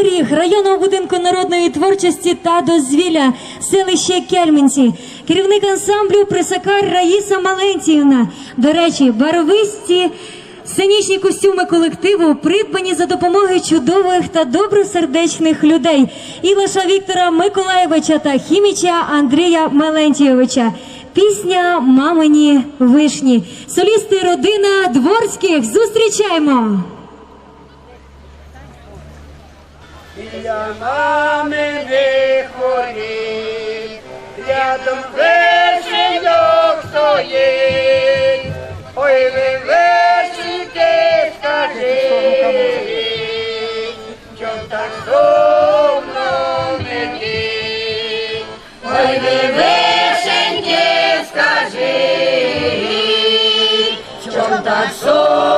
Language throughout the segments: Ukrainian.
оберіг районного будинку народної творчості та дозвілля селище Кельменці, керівник ансамблю Присакар Раїса Малентіївна. До речі, барвисті сценічні костюми колективу придбані за допомогою чудових та добросердечних людей Ілаша Віктора Миколаєвича та хіміча Андрія Малентійовича. Пісня Мамині вишні, солісти родина дворських зустрічаємо. я мами не хворів, рядом вишеньок стоїть, ой ви вишеньки скажи, що так сумно мені, ой ви вишеньки скажи, що так сумно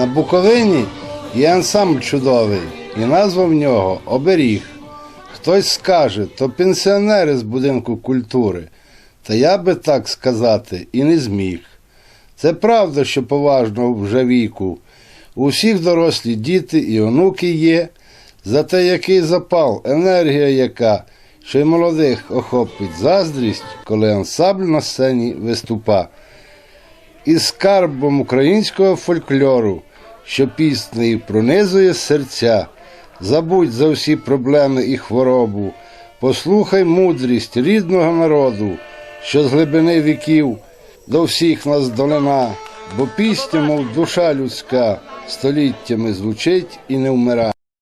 На Буковині є ансамбль чудовий, і назва в нього оберіг. Хтось скаже, то пенсіонери з будинку культури. Та я би так сказати і не зміг. Це правда, що поважно вже віку. У всіх дорослі діти і онуки є. Зате який запал, енергія яка, що й молодих охопить заздрість, коли ансамбль на сцені виступа із скарбом українського фольклору, що піснею пронизує серця. Забудь за всі проблеми і хворобу, послухай мудрість рідного народу, що з глибини віків до всіх нас долина, бо пісня, мов душа людська, століттями звучить і не вмирає.